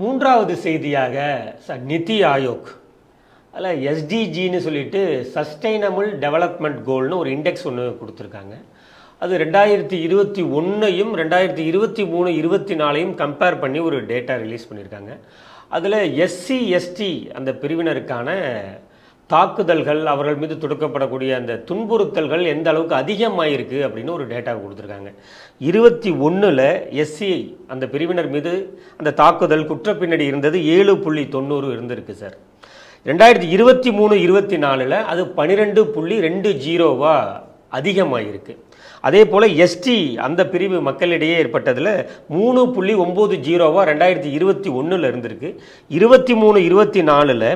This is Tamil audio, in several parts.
மூன்றாவது செய்தியாக ச- நிதி ஆயோக். அதில் எஸ்டிஜின்னு சொல்லிட்டு சஸ்டைனபிள் டெவலப்மெண்ட் கோல்னு ஒரு இண்டெக்ஸ் ஒன்று கொடுத்துருக்காங்க. அது ரெண்டாயிரத்தி இருபத்தி ஒன்றையும் ரெண்டாயிரத்தி இருபத்தி மூணு இருபத்தி நாலையும் கம்பேர் பண்ணி ஒரு டேட்டா ரிலீஸ் பண்ணியிருக்காங்க. அதில் எஸ்சி எஸ்டி அந்த பிரிவினருக்கான தாக்குதல்கள் அவர்கள் மீது தொடுக்கப்படக்கூடிய அந்த துன்புறுத்தல்கள் எந்த அளவுக்கு அதிகமாயிருக்கு அப்படின்னு ஒரு டேட்டா கொடுத்துருக்காங்க. இருபத்தி ஒன்றில் எஸ்சி அந்த பிரிவினர் மீது அந்த தாக்குதல் குற்றப்பின்னடி இருந்தது ஏழு புள்ளி தொண்ணூறு இருந்திருக்கு சார். ரெண்டாயிரத்தி இருபத்தி மூணு இருபத்தி நாலில் அது பன்னிரெண்டு புள்ளி ரெண்டு ஜீரோவாக அதிகமாயிருக்கு. அதே போல் எஸ்டி அந்த பிரிவு மக்களிடையே ஏற்பட்டதில் மூணு புள்ளி ஒம்பது ஜீரோவாக ரெண்டாயிரத்தி இருபத்தி ஒன்றில் இருந்திருக்கு. இருபத்தி மூணு இருபத்தி நாலில்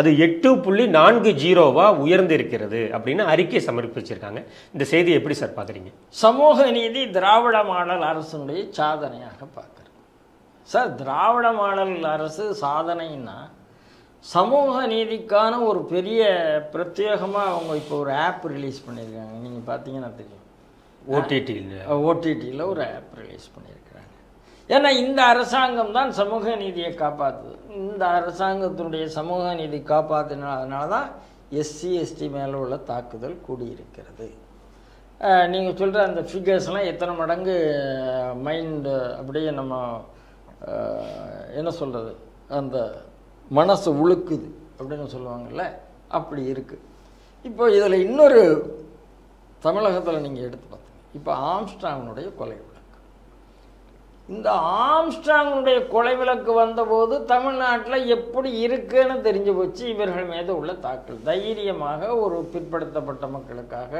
அது எட்டு புள்ளி நான்கு ஜீரோவாக உயர்ந்திருக்கிறது அப்படின்னு அறிக்கை சமர்ப்பிச்சிருக்காங்க இந்த செய்தியை எப்படி சார் பார்க்குறீங்க சமூக நீதி திராவிட மாடல் அரசனுடைய சாதனையாக பார்க்குறேன் சார் திராவிட மாடல் அரசு சாதனைன்னா சமூக நீதிக்கான ஒரு பெரிய பிரத்யேகமாக அவங்க இப்போ ஒரு ஆப் ரிலீஸ் பண்ணியிருக்காங்க. நீங்கள் பார்த்தீங்கன்னா தெரியும். ஓடிடியில் ஓடிடியில் ஒரு ஆப் ரிலீஸ் பண்ணியிருக்கிறாங்க ஏன்னா இந்த அரசாங்கம் தான் சமூக நீதியை காப்பாற்றுது இந்த அரசாங்கத்தினுடைய சமூக நீதி காப்பாற்றினதுனால தான் எஸ்சி எஸ்டி மேலே உள்ள தாக்குதல் கூடியிருக்கிறது. நீங்கள் சொல்கிற அந்த ஃபிகர்ஸ்லாம் எத்தனை மடங்கு மைண்டு அப்படியே நம்ம என்ன சொல்கிறது அந்த மனசு உழுக்குது அப்படின்னு சொல்லுவாங்கள்ல அப்படி இருக்குது இப்போ இதில் இன்னொரு தமிழகத்தில் நீங்கள் எடுத்து பார்த்தீங்க இப்போ ஆம்ஸ்ட்ராங்கனுடைய கொலை விளக்கு இந்த ஆம்ஸ்ட்ராங்கனுடைய கொலை விளக்கு வந்தபோது தமிழ்நாட்டில் எப்படி இருக்குன்னு தெரிஞ்சு போச்சு. இவர்கள் மீது உள்ள தாக்கல் தைரியமாக ஒரு பிற்படுத்தப்பட்ட மக்களுக்காக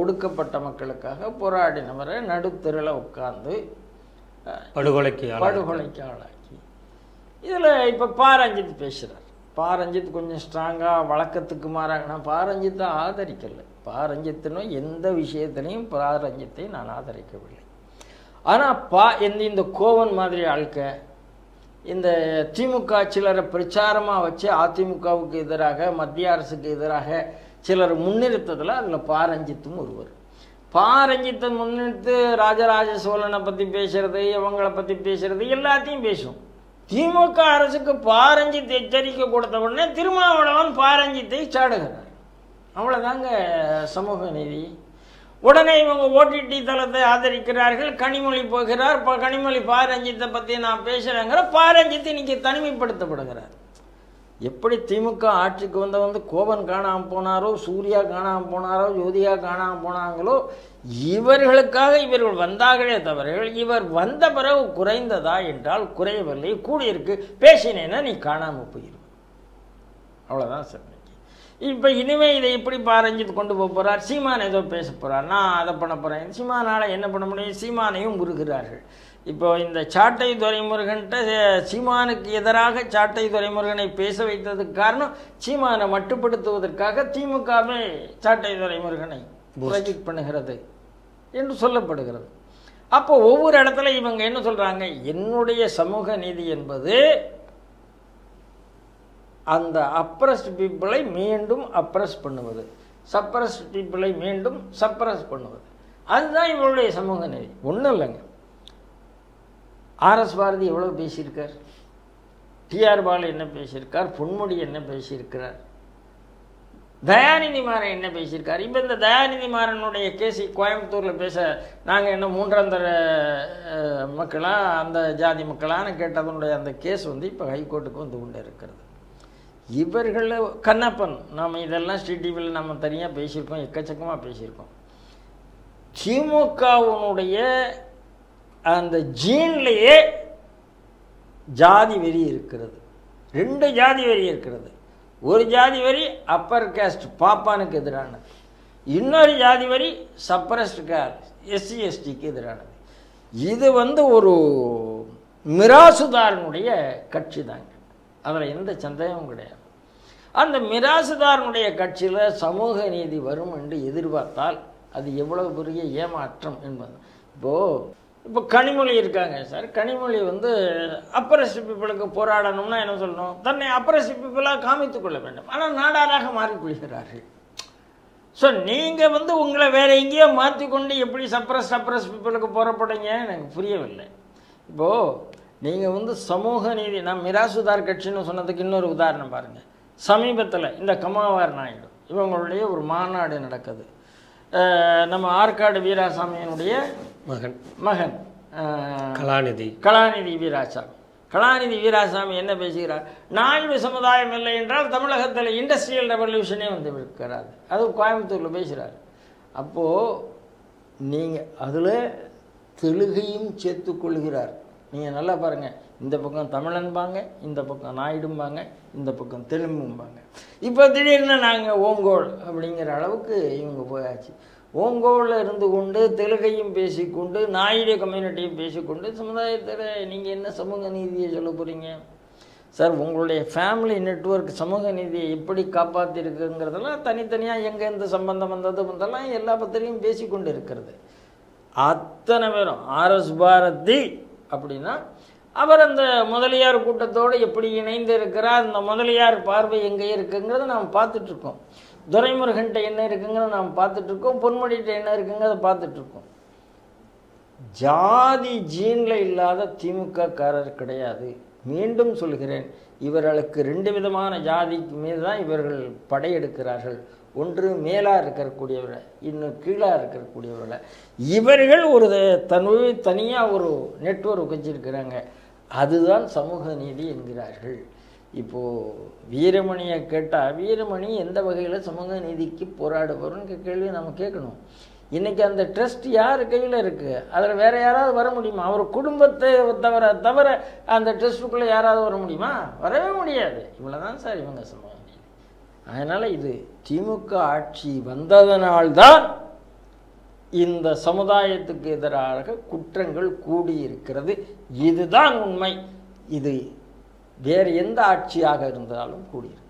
ஒடுக்கப்பட்ட மக்களுக்காக போராடினவரை நடுத்தெருவில் உட்கார்ந்து படுகொலைக்கு படுகொலைக்கு ஆளாக்கி. இதில் இப்போ பாரஞ்சித் பேசுகிறார் பாரஞ்சித் கொஞ்சம் ஸ்ட்ராங்காக வழக்கத்துக்கு மாறாக நான் பாரஞ்சித்தை ஆதரிக்கலை. பாரஞ்சித்துன்னு எந்த விஷயத்திலையும் பாரஞ்சித்தை நான் ஆதரிக்கவில்லை. ஆனால் பா இந்த இந்த கோவன் மாதிரி ஆட்க இந்த திமுக சிலரை பிரச்சாரமாக வச்சு அதிமுகவுக்கு எதிராக மத்திய அரசுக்கு எதிராக சிலர் முன்னிறுத்ததில் அதில் பாரஞ்சித்தும் ஒருவர். பாரஞ்சித்தை முன்னிறுத்து ராஜராஜ சோழனை பற்றி பேசுறது இவங்களை பற்றி பேசுகிறது எல்லாத்தையும் பேசும் திமுக அரசுக்கு பாரஞ்சித் எச்சரிக்கை கொடுத்த உடனே திருமாவளவன் பாரஞ்சித்தை சாடுகிறார். அவ்வளோதாங்க சமூக நீதி. உடனே இவங்க ஓடிடி தளத்தை ஆதரிக்கிறார்கள் கனிமொழி போகிறார் இப்போ கனிமொழி பாரஞ்சித்தை பற்றி நான் பேசுகிறேங்கிற பாரஞ்சித் இன்னைக்கு தனிமைப்படுத்தப்படுகிறார். எப்படி திமுக ஆட்சிக்கு வந்த வந்து கோபன் காணாமல் போனாரோ சூர்யா காணாமல் போனாரோ ஜோதியா காணாமல் போனாங்களோ இவர்களுக்காக இவர்கள் வந்தார்களே தவிர இவர் வந்த பிறகு குறைந்ததா என்றால் குறையவில்லை கூடியிருக்கு. பேசினேன்னா நீ காணாமல் போயிரு. அவ்வளோதான் சார். இப்போ இனிமேல் இதை எப்படி பாரஞ்சித்து கொண்டு போக போகிறார் சீமான் ஏதோ பேச போகிறார் நான் அதை பண்ண போகிறேன் சீமானால் என்ன பண்ண முடியும்? சீமானையும் முருகிறார்கள் இப்போ இந்த சாட்டை துரைமுருகன்ட்ட சீமானுக்கு எதிராக சாட்டை துரைமுருகனை பேச வைத்ததுக்கு காரணம் சீமானை மட்டுப்படுத்துவதற்காக திமுகவே சாட்டை துரைமுருகனை ப்ரொஜெக்ட் பண்ணுகிறது என்று சொல்லப்படுகிறது. அப்போ ஒவ்வொரு இடத்துல இவங்க என்ன சொல்கிறாங்க என்னுடைய சமூக நீதி என்பது அந்த அப்ரஸ்ட் பீப்புளை மீண்டும் அப்ரஸ் பண்ணுவது. சப்ரஸ் பீப்புளை மீண்டும் சப்ரஸ் பண்ணுவது. அதுதான் இவருடைய சமூக நீதி. ஒன்றும் இல்லைங்க. ஆர்எஸ் பாரதி எவ்வளோ பேசியிருக்கார்? டிஆர் பாலு என்ன பேசியிருக்கார்? பொன்முடி என்ன பேசியிருக்கிறார்? தயாநிதி மாறன் என்ன பேசியிருக்கார்? இப்போ இந்த தயாநிதி மாறனுடைய கேசி கோயம்புத்தூரில் பேச நாங்கள் என்ன மூன்றாம் தர மக்களாக அந்த ஜாதி மக்களான்னு கேட்டதனுடைய அந்த கேஸ் வந்து இப்போ ஹைகோர்ட்டுக்கு வந்து கொண்டு இருக்கிறது இவர்கள் கண்ணப்பன் நாம் இதெல்லாம் ஸ்ரீ டிவியில் நம்ம தனியாக பேசியிருக்கோம் எக்கச்சக்கமாக பேசியிருக்கோம். திமுகவினுடைய அந்த ஜீன்லேயே ஜாதி வெறி இருக்கிறது. ரெண்டு ஜாதி வெறி இருக்கிறது. ஒரு ஜாதி வரி அப்பர் கேஸ்ட் பாப்பானுக்கு எதிரானது. இன்னொரு ஜாதி வரி சப்ரஸ்ட் கேஸ்ட் எஸ்சி எஸ்டிக்கு எதிரானது. இது வந்து ஒரு மிராசுதாரனுடைய கட்சி தாங்க அதில் எந்த சந்தேகமும் கிடையாது. அந்த மிராசுதாரனுடைய கட்சியில் சமூக நீதி வரும் என்று எதிர்பார்த்தால் அது எவ்வளவு பெரிய ஏமாற்றம் என்பது. இப்போது இப்போ கனிமொழி இருக்காங்க சார். கனிமொழி வந்து அப்பரசி பீப்புளுக்கு போராடணும்னா என்ன சொல்லணும்? தன்னை அப்பரசி பீப்புளாக காமித்துக் கொள்ள வேண்டும். ஆனால் நாடாராக மாறிக்கொள்கிறார்கள். ஸோ நீங்கள் வந்து உங்களை வேற எங்கேயோ மாற்றிக்கொண்டு எப்படி சப்ரஸ் சப்ரஸ் பீப்புளுக்கு போகிறப்படுங்க எனக்கு புரியவில்லை. இப்போது நீங்கள் வந்து சமூக நீதி நான் மிராசுதார் கட்சின்னு சொன்னதுக்கு இன்னொரு உதாரணம் பாருங்கள் சமீபத்தில் இந்த கமாவார் நாயுடு இவங்களுடைய ஒரு மாநாடு நடக்குது. நம்ம ஆற்காடு வீராசாமியினுடைய மகன். மகன் கலாநிதி. கலாநிதி வீராசாமி. கலாநிதி வீராசாமி என்ன பேசுகிறார்? நாயுடு சமுதாயம் இல்லை என்றால் தமிழகத்தில் இண்டஸ்ட்ரியல் ரெவல்யூஷனே வந்து இருக்கிறார் அது கோயம்புத்தூரில் பேசுகிறார் அப்போது நீங்கள் அதில் தெலுகையும் சேர்த்துக்கொள்கிறார் நீங்கள் நல்லா பாருங்கள் இந்த பக்கம் தமிழன்பாங்க இந்த பக்கம் நாயுடும்பாங்க இந்த பக்கம் தெலுங்கும்பாங்க. இப்போ திடீர்னு நாங்கள் ஓங்கோல் அப்படிங்கிற அளவுக்கு இவங்க போயாச்சு. ஓங்கோலில் இருந்து கொண்டு தெலுங்கையும் பேசிக்கொண்டு நாயுடு கம்யூனிட்டியும் பேசிக்கொண்டு சமுதாயத்தில் நீங்கள் என்ன சமூக நீதியை சொல்ல போகிறீங்க சார் உங்களுடைய ஃபேமிலி நெட்வொர்க் சமூக நீதியை எப்படி காப்பாற்றிருக்குங்கிறதெல்லாம் தனித்தனியாக எங்கே எந்த சம்பந்தம் வந்தது வந்தெல்லாம் எல்லா பத்திரிகையும் பேசிக்கொண்டு இருக்கிறது. அத்தனை பேரும் ஆர்எஸ் பாரதி அப்படின்னா அவர் அந்த முதலியார் கூட்டத்தோடு எப்படி இணைந்து இருக்கிறார் அந்த முதலியார் பார்வை எங்கே இருக்குங்கிறத நாம் பார்த்துட்ருக்கோம். துரைமுருகன்ட்ட என்ன இருக்குங்கிறத நாம் பார்த்துட்ருக்கோம் பொன்முடிகிட்ட என்ன இருக்குங்கிறத பார்த்துட்ருக்கோம். ஜாதி ஜீனில் இல்லாத திமுககாரர் கிடையாது. மீண்டும் சொல்கிறேன் இவர்களுக்கு ரெண்டு விதமான ஜாதிக்கு மீது தான் இவர்கள் படையெடுக்கிறார்கள். ஒன்று மேலாக இருக்கக்கூடியவர்கள் இன்னும் கீழாக இருக்கக்கூடியவர்கள். இவர்கள் ஒரு தனி தனியாக ஒரு நெட்வொர்க் வச்சுருக்கிறாங்க. அதுதான் சமூக நீதி என்கிறார்கள். இப்போது வீரமணியை கேட்டால் வீரமணி எந்த வகையில் சமூக நீதிக்கு போராடுவார்னு கேள்வி நம்ம கேட்கணும். இன்றைக்கி அந்த ட்ரஸ்ட் யார் கையில் இருக்குது அதில் வேறு யாராவது வர முடியுமா? அவர் குடும்பத்தை தவிர தவிர அந்த ட்ரஸ்ட்டுக்குள்ளே யாராவது வர முடியுமா? வரவே முடியாது. இவ்வளோ தான் சார் இவங்க சமூகம். அதனால் இது திமுக ஆட்சி வந்ததனால்தான் இந்த சமுதாயத்துக்கு எதிராக குற்றங்கள் கூடியிருக்கிறது. இதுதான் உண்மை. இது வேறு எந்த ஆட்சியாக இருந்தாலும் கூடியிருக்கு.